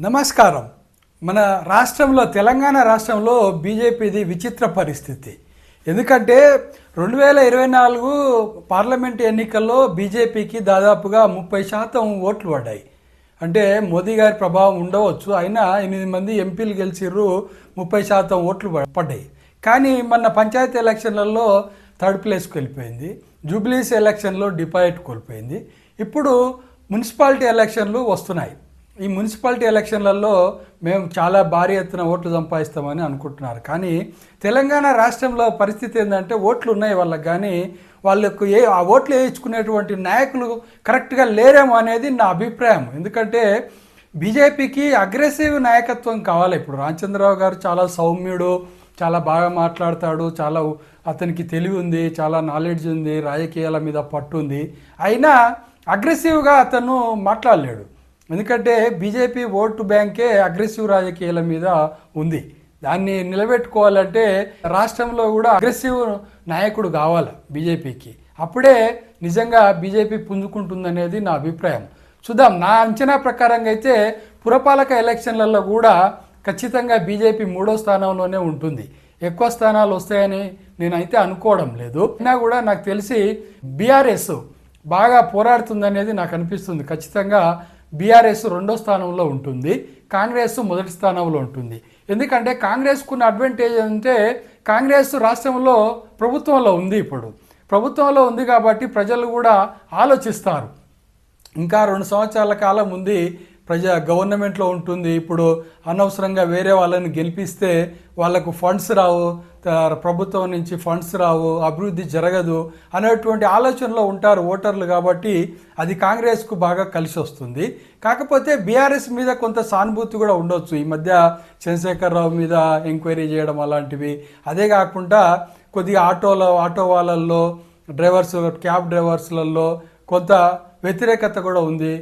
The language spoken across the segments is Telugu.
నమస్కారం. మన రాష్ట్రంలో తెలంగాణ రాష్ట్రంలో బీజేపీది విచిత్ర పరిస్థితి. ఎందుకంటే రెండు వేల ఇరవై నాలుగు పార్లమెంట్ ఎన్నికల్లో బీజేపీకి దాదాపుగా ముప్పై శాతం ఓట్లు పడ్డాయి. అంటే మోదీ గారి ప్రభావం ఉండవచ్చు అయినా ఎనిమిది మంది ఎంపీలు గెలిచిర్రు ముప్పై శాతం ఓట్లు పడ్డాయి. కానీ మన పంచాయతీ ఎలక్షన్లలో థర్డ్ ప్లేస్కి వెళ్ళిపోయింది. జూబ్లీస్ ఎలక్షన్లో డిపాజిట్ కోల్పోయింది. ఇప్పుడు మున్సిపాలిటీ ఎలక్షన్లు వస్తున్నాయి. ఈ మున్సిపాలిటీ ఎలక్షన్లలో మేము చాలా భారీ ఎత్తున ఓట్లు సంపాదిస్తామని అనుకుంటున్నారు. కానీ తెలంగాణ రాష్ట్రంలో పరిస్థితి ఏంటంటే ఓట్లు ఉన్నాయి వాళ్ళకి కానీ వాళ్ళకు ఏ ఆ ఓట్లు వేయించుకునేటువంటి నాయకులు కరెక్ట్గా లేరేమో అనేది నా అభిప్రాయం. ఎందుకంటే బీజేపీకి అగ్రెసివ్ నాయకత్వం కావాలి. ఇప్పుడు రామచంద్రరావు గారు చాలా సౌమ్యుడు చాలా బాగా మాట్లాడతాడు చాలా అతనికి తెలివి ఉంది చాలా నాలెడ్జ్ ఉంది రాజకీయాల మీద పట్టు ఉంది. అయినా అగ్రెసివ్గా అతను మాట్లాడలేడు. ఎందుకంటే బీజేపీ ఓటు బ్యాంకే అగ్రెసివ్ రాజకీయాల మీద ఉంది. దాన్ని నిలబెట్టుకోవాలంటే రాష్ట్రంలో కూడా అగ్రెసివ్ నాయకుడు కావాలి బీజేపీకి. అప్పుడే నిజంగా బీజేపీ పుంజుకుంటుందనేది నా అభిప్రాయం. చూద్దాం నా అంచనా ప్రకారంగా అయితే పురపాలక ఎలక్షన్లలో కూడా ఖచ్చితంగా బీజేపీ మూడో స్థానంలోనే ఉంటుంది. ఎక్కువ స్థానాలు వస్తాయని నేనైతే అనుకోవడం లేదు. అయినా కూడా నాకు తెలిసి బీఆర్ఎస్ బాగా పోరాడుతుందనేది నాకు అనిపిస్తుంది. ఖచ్చితంగా బీఆర్ఎస్ రెండో స్థానంలో ఉంటుంది కాంగ్రెస్ మొదటి స్థానంలో ఉంటుంది. ఎందుకంటే కాంగ్రెస్కున్న అడ్వాంటేజ్ అంటే కాంగ్రెస్ రాష్ట్రంలో ప్రభుత్వంలో ఉంది ఇప్పుడు. ప్రభుత్వంలో ఉంది కాబట్టి ప్రజలు కూడా ఆలోచిస్తారు. ఇంకా రెండు సంవత్సరాల కాలం ఉంది ప్రజా గవర్నమెంట్లో ఉంటుంది. ఇప్పుడు అనవసరంగా వేరే వాళ్ళని గెలిపిస్తే వాళ్ళకు ఫండ్స్ రావు ప్రభుత్వం నుంచి ఫండ్స్ రావు అభివృద్ధి జరగదు అనేటువంటి ఆలోచనలో ఉంటారు ఓటర్లు కాబట్టి అది కాంగ్రెస్కు బాగా కలిసి వస్తుంది కాకపోతే బీఆర్ఎస్ మీద కొంత సానుభూతి కూడా ఉండొచ్చు. ఈ మధ్య చంద్రశేఖరరావు మీద ఎంక్వైరీ చేయడం అలాంటివి. అదే కాకుండా కొద్దిగా ఆటోలో ఆటో వాళ్ళల్లో డ్రైవర్స్ క్యాబ్ డ్రైవర్స్లలో కొంత వ్యతిరేకత కూడా ఉంది.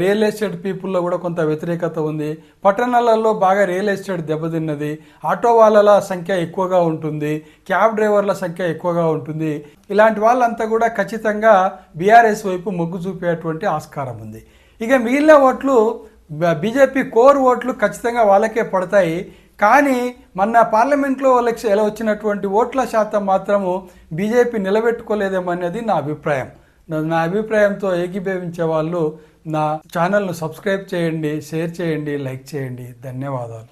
రియల్ ఎస్టేట్ పీపుల్లో కూడా కొంత వ్యతిరేకత ఉంది. పట్టణాలలో బాగా రియల్ ఎస్టేట్ దెబ్బతిన్నది. ఆటో వాళ్ళ సంఖ్య ఎక్కువగా ఉంటుంది. క్యాబ్ డ్రైవర్ల సంఖ్య ఎక్కువగా ఉంటుంది. ఇలాంటి వాళ్ళంతా కూడా ఖచ్చితంగా బీఆర్ఎస్ వైపు మొగ్గు చూపేటువంటి ఆస్కారం ఉంది. ఇక మిగిలిన ఓట్లు బీజేపీ కోర్ ఓట్లు ఖచ్చితంగా వాళ్ళకే పడతాయి. కానీ మన పార్లమెంట్లో ఎలక్షన్ ఎలా వచ్చినటువంటి ఓట్ల శాతం మాత్రము బీజేపీ నిలబెట్టుకోలేదేమో అనేది నా అభిప్రాయం. నా అభిప్రాయంతో ఏకీభవించే వాళ్ళు నా ఛానల్ను సబ్స్క్రైబ్ చేయండి షేర్ చేయండి లైక్ చేయండి. ధన్యవాదాలు.